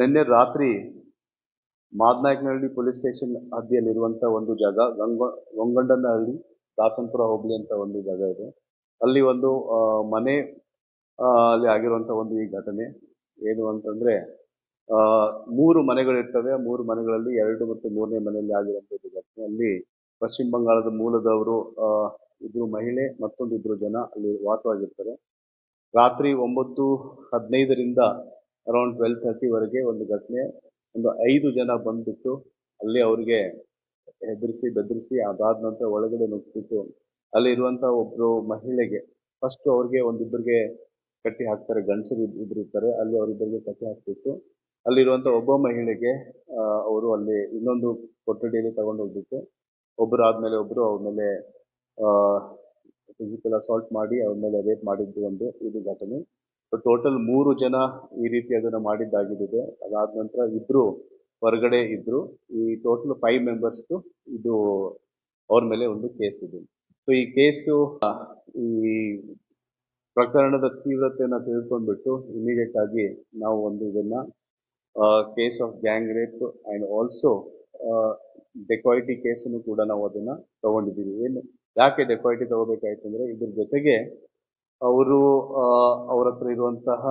ನಿನ್ನೆ ರಾತ್ರಿ Madanayakanahalli police station ಹದ್ದಿಯಲ್ಲಿರುವಂಥ ಒಂದು ಜಾಗ, ಗಂಗ ಗಂಗಂಡನಹಳ್ಳಿ ದಾಸನಪುರ ಹೋಬಳಿ ಅಂತ ಒಂದು ಜಾಗ ಇದೆ. ಅಲ್ಲಿ ಒಂದು ಮನೆ ಅಲ್ಲಿ ಆಗಿರುವಂತ ಒಂದು ಈ ಘಟನೆ. ಏನು ಅಂತಂದ್ರೆ ಮೂರು ಮನೆಗಳಿರ್ತವೆ. ಇರ್ತವೆ ಮೂರು ಮನೆಗಳಲ್ಲಿ ಎರಡು ಮತ್ತು ಮೂರನೇ ಮನೆಯಲ್ಲಿ ಆಗಿರುವಂತದ್ದು ಘಟನೆ. ಅಲ್ಲಿ ಪಶ್ಚಿಮ ಬಂಗಾಳದ ಮೂಲದವರು ಇಬ್ಬರು ಮಹಿಳೆ ಮತ್ತೊಂದು ಇಬ್ರು ಜನ ಅಲ್ಲಿ ವಾಸವಾಗಿರ್ತಾರೆ. ರಾತ್ರಿ ಒಂಬತ್ತು ಹದಿನೈದರಿಂದ ಅರೌಂಡ್ ಟ್ವೆಲ್ ವರೆಗೆ ಒಂದು ಘಟನೆ. ಒಂದು ಐದು ಜನ ಬಂದ್ಬಿಟ್ಟು ಅಲ್ಲಿ ಅವ್ರಿಗೆ ಹೆದರಿಸಿ, ಬೆದರಿಸಿ, ಅದಾದ ನಂತರ ಒಳಗಡೆ ನುಗ್ಗಿಬಿಟ್ಟು ಅಲ್ಲಿ ಇರುವಂತ ಒಬ್ರು ಮಹಿಳೆಗೆ ಫಸ್ಟ್ ಅವ್ರಿಗೆ ಒಂದಿಬ್ಬರಿಗೆ ಕಟ್ಟಿ ಹಾಕ್ತಾರೆ, ಗಂಡಸರು ಇಬ್ರು ಇರ್ತಾರೆ. ಅಲ್ಲಿ ಅವರಿಬ್ಬರಿಗೆ ಕಟ್ಟಿ ಹಾಕ್ಬಿಟ್ಟು ಅಲ್ಲಿರುವಂತ ಒಬ್ಬ ಮಹಿಳೆಗೆ ಅವರು ಅಲ್ಲಿ ಇನ್ನೊಂದು ಕೊಠಡಿಯಲ್ಲಿ ತಗೊಂಡು ಹೋಗ್ಬಿಟ್ಟು ಒಬ್ರು ಆದ್ಮೇಲೆ ಒಬ್ರು ಅವ್ರ ಮೇಲೆ ಫಿಸಿಕಲ್ ಅಸಾಲ್ಟ್ ಮಾಡಿ ಅವ್ರ ಮೇಲೆ ರೇಪ್ ಮಾಡಿದ್ದು ಒಂದು ಇದು ಘಟನೆ. ಟೋಟಲ್ ಮೂರು ಜನ ಈ ರೀತಿ ಅದನ್ನು ಮಾಡಿದ್ದಾಗಿದೆ ಅದಾದ ನಂತರ ಇಬ್ರು ಹೊರಗಡೆ ಇದ್ರು. ಈ ಟೋಟಲ್ ಫೈವ್ ಮೆಂಬರ್ಸ್ ಇದು ಅವ್ರ ಮೇಲೆ ಒಂದು ಕೇಸ್ ಇದೆ. ಸೊ ಈ ಕೇಸು ಈ ಪ್ರಕರಣದ ತೀವ್ರತೆಯನ್ನು ತಿಳ್ಕೊಂಡ್ಬಿಟ್ಟು ಇಮಿಡಿಯೇಟ್ ಆಗಿ ನಾವು ಒಂದು ಇದನ್ನ case of gang rape and also dacoity ಕೇಸನ್ನು ಕೂಡ ನಾವು ಅದನ್ನ ತಗೊಂಡಿದ್ದೀವಿ. ಏನು, ಯಾಕೆ ಡೆಕಾಯಿಟಿ ತಗೋಬೇಕಾಯ್ತು ಅಂದರೆ ಇದ್ರ ಜೊತೆಗೆ ಅವರು ಅವ್ರ ಹತ್ರ ಇರುವಂತಹ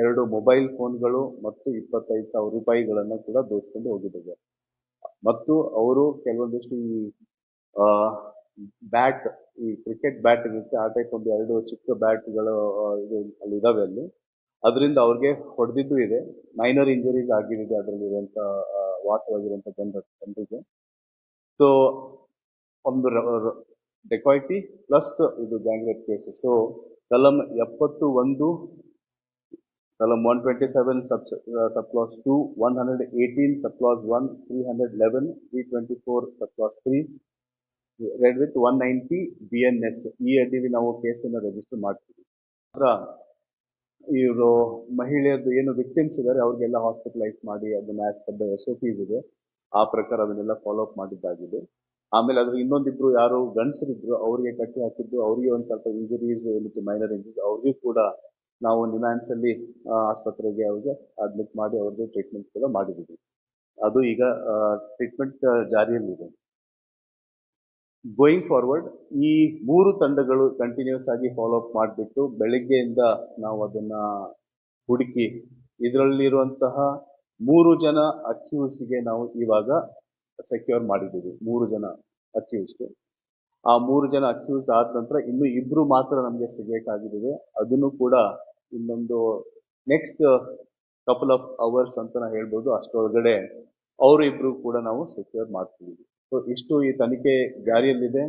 ಎರಡು ಮೊಬೈಲ್ ಫೋನ್ಗಳು ಮತ್ತು ಇಪ್ಪತ್ತೈದು ಸಾವಿರ ರೂಪಾಯಿಗಳನ್ನು ಕೂಡ ದೋಚಿಕೊಂಡು ಹೋಗಿದ್ದಾರೆ. ಮತ್ತು ಅವರು ಕೆಲವೊಂದಿಷ್ಟು ಈ ಬ್ಯಾಟ್, ಈ ಕ್ರಿಕೆಟ್ ಬ್ಯಾಟ್ ಇರುತ್ತೆ, ಆ ಟೈಪ್ ಒಂದು ಎರಡು ಚಿಕ್ಕ ಬ್ಯಾಟ್ಗಳು ಅಲ್ಲಿ ಇದಾವೆ ಅಲ್ಲಿ. ಅದರಿಂದ ಅವ್ರಿಗೆ ಹೊಡೆದಿದ್ದು ಇದೆ. ಮೈನರ್ ಇಂಜುರೀಸ್ ಆಗಿರಿದೆ ಅದರಲ್ಲಿ ಇರುವಂತ ವಾಸವಾಗಿರುವಂತ ಜನರ, ಜನರಿಗೆ. ಸೊ ಒಂದು ಡೆಕಾಯಿಟಿ ಪ್ಲಸ್ ಇದು ಗ್ಯಾಂಗ್ರೇಟ್ ಕೇಸ್ ಸೊ ಕಲಂ ಎಪ್ಪತ್ತು ಒಂದು ಕಲಂ one twenty seven sub clause two one hundred eighteen sub clause one three hundred eleven three twenty four sub clause three read with one ninety B N S ಈ ಅಡಿಯಲ್ಲಿ ನಾವು ಕೇಸನ್ನು register ಮಾಡ್ತೀವಿ. ಅದರ ಇವರು ಮಹಿಳೆಯದ್ದು ಏನು ವಿಕ್ಟಿಮ್ಸ್ ಇದ್ದಾರೆ ಅವ್ರಿಗೆಲ್ಲ ಹಾಸ್ಪಿಟಲೈಸ್ ಮಾಡಿ, ಅದನ್ನ as per the S O Ps ಇದೆ. ಆ ಪ್ರಕಾರ ಅದನ್ನೆಲ್ಲ ಫಾಲೋ ಅಪ್ ಮಾಡಿದ್ದಾಗಿದೆ. ಆಮೇಲೆ ಅದ್ರ ಇನ್ನೊಂದಿಬ್ರು ಯಾರು ಗಂಡಸರಿದ್ರು, ಅವರಿಗೆ ಕಟ್ಟಿ ಹಾಕಿದ್ದು, ಅವರಿಗೆ ಒಂದು ಸ್ವಲ್ಪ ಇಂಜುರೀಸ್ ಏನಿತ್ತು ಮೈನರ್ ಇಂಜುರೀಸ್ ಅವ್ರಿಗೂ ಕೂಡ ನಾವು ನಿಮ್ಯಾನ್ಸ್ ಅಲ್ಲಿ ಆಸ್ಪತ್ರೆಗೆ ಅವ್ರಿಗೆ ಅಡ್ಮಿಟ್ ಮಾಡಿ ಅವ್ರದ್ದು ಟ್ರೀಟ್ಮೆಂಟ್ ಕೂಡ ಮಾಡಿದ್ದೀವಿ. ಅದು ಈಗ ಟ್ರೀಟ್ಮೆಂಟ್ ಜಾರಿಯಲ್ಲಿದೆ. ಗೋಯಿಂಗ್ ಫಾರ್ವರ್ಡ್ ಈ ಮೂರು ತಂಡಗಳು ಕಂಟಿನ್ಯೂಸ್ ಆಗಿ ಫಾಲೋ ಅಪ್ ಮಾಡಿಬಿಟ್ಟು ಬೆಳಿಗ್ಗೆಯಿಂದ ನಾವು ಅದನ್ನ ಹುಡುಕಿ, ಇದರಲ್ಲಿರುವಂತಹ ಮೂರು ಜನ ಅಕ್ಯೂಸ್ಗೆ ನಾವು ಇವಾಗ ಸೆಕ್ಯೂರ್ ಮಾಡಿದ್ದೀವಿ. ಮೂರು ಜನ ಅಕ್ಯೂಸ್ಡ್ ಆ ಮೂರು ಜನ ಅಕ್ಯೂಸ್ ಆದ ನಂತರ ಇನ್ನು ಇಬ್ರು ಮಾತ್ರ ನಮಗೆ ಸಿಗಬೇಕಾಗಿದೆ ಅದನ್ನು ಕೂಡ ಇನ್ನೊಂದು ನೆಕ್ಸ್ಟ್ ಕಪಲ್ ಆಫ್ ಅವರ್ಸ್ ಅಂತ ನಾ ಹೇಳ್ಬೋದು. ಅಷ್ಟರೊಳಗಡೆ ಅವರು ಕೂಡ ನಾವು ಸೆಕ್ಯೂರ್ ಮಾಡ್ತಿದ್ದೀವಿ ಸೊ ಇಷ್ಟು ಈ ತನಿಖೆ ಜಾರಿಯಲ್ಲಿದೆ.